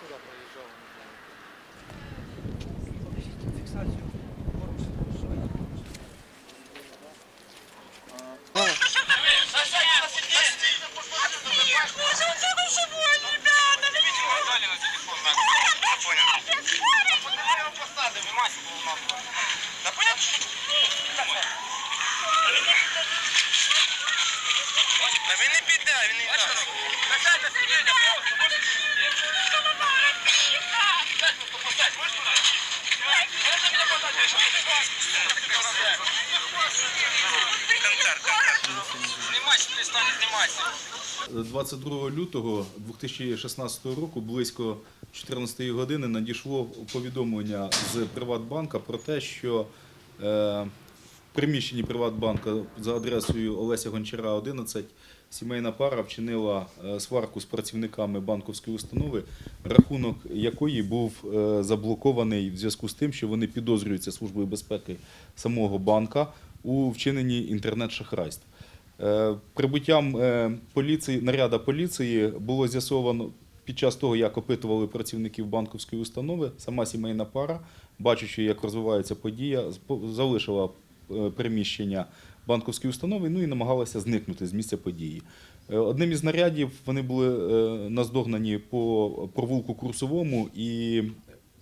сюди проїжджав, не знаю. Фіксацію порушення, що я? Та він не піде, він не йде. 22 лютого 2016 року, близько 14 години, надійшло повідомлення з Приватбанка про те, що е, приміщенні Приватбанка за адресою Олеся Гончара, 11, сімейна пара вчинила е, сварку з працівниками банковської установи, рахунок якої був е, заблокований в зв'язку з тим, що вони підозрюються Службою безпеки самого банка у вчиненні інтернет-шахрайств. Е, Прибуттям поліції, наряда поліції було з'ясовано під час того, як опитували працівників банковської установи, сама сімейна пара, бачачи, як розвивається подія, залишила приміщення банковської установи ну і намагалася зникнути з місця події. Е, Одним із нарядів вони були е, наздогнані по провулку Курсовому і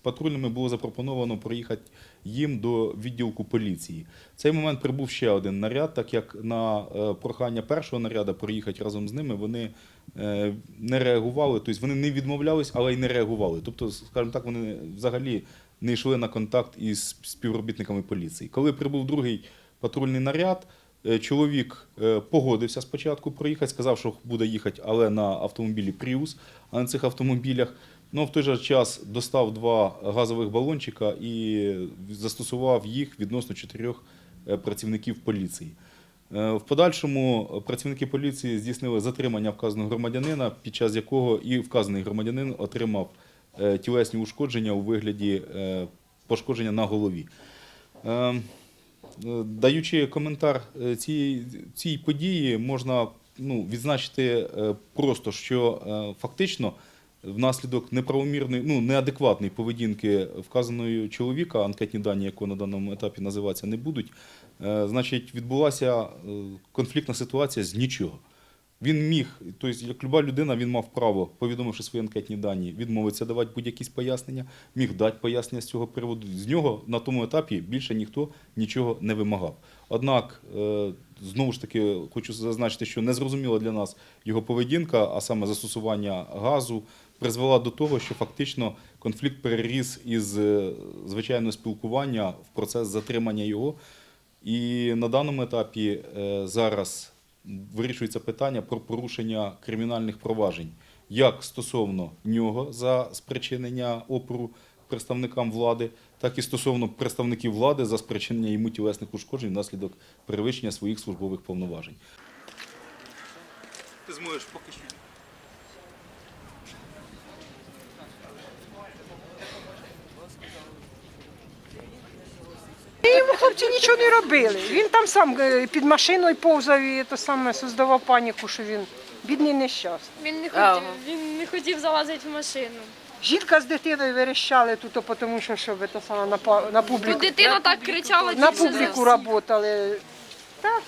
патрульними було запропоновано проїхати їм до відділку поліції. В цей момент прибув ще один наряд, так як на е, прохання першого наряду проїхати разом з ними, вони е, не реагували, тобто вони не відмовлялись, але й не реагували. Тобто, скажімо так, вони взагалі не йшли на контакт із співробітниками поліції. Коли прибув другий патрульний наряд, е, чоловік е, погодився спочатку проїхати, сказав, що буде їхати, але на автомобілі Prius, а на цих автомобілях. Ну, в той же час достав два газових балончика і застосував їх відносно чотирьох е, працівників поліції. В подальшому працівники поліції здійснили затримання вказаного громадянина, під час якого і вказаний громадянин отримав тілесні ушкодження у вигляді е, пошкодження на голові. Е, е, Даючи коментар е, цій події, можна ну, відзначити е, просто, що е, фактично внаслідок неправомірної, ну, неадекватної поведінки вказаної чоловіка, анкетні дані, якого на даному етапі називатися не будуть, е, значить, відбулася е, конфліктна ситуація з нічого. Він міг, тобто, як люба людина, він мав право, повідомивши свої анкетні дані, відмовитися давати будь-якісь пояснення, міг дати пояснення з цього приводу. З нього на тому етапі більше ніхто нічого не вимагав. Однак, е, знову ж таки, хочу зазначити, що незрозуміла для нас його поведінка, а саме застосування газу, призвела до того, що фактично конфлікт переріс із е, звичайного спілкування в процес затримання його. І на даному етапі е, зараз вирішується питання про порушення кримінальних проваджень як стосовно нього за спричинення опору представникам влади, так і стосовно представників влади за спричинення йому тілесних ушкоджень внаслідок перевищення своїх службових повноважень. Ти зможеш поки що. Хлопці нічого не робили. Він там сам е, під машиною повзав і то саме создавав паніку, що він бідний нещасний. Він не Ага. хотів, він не хотів залазити в машину. Жінка з дитиною верещали тут, тому що щоб це саме на, па- на Ну, публіку. дитина так кричала, На більше за публіку всіх. працювали. Так.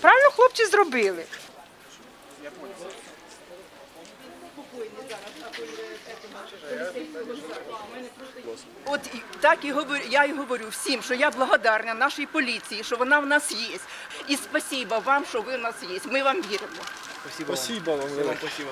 Правильно хлопці зробили. От так і говорю, я і говорю всім, що я благодарна нашій поліції, що вона в нас є. І спасіба вам, що ви в нас є. Ми вам віримо. Спасибо вам. Спасибо вам. Спасибо.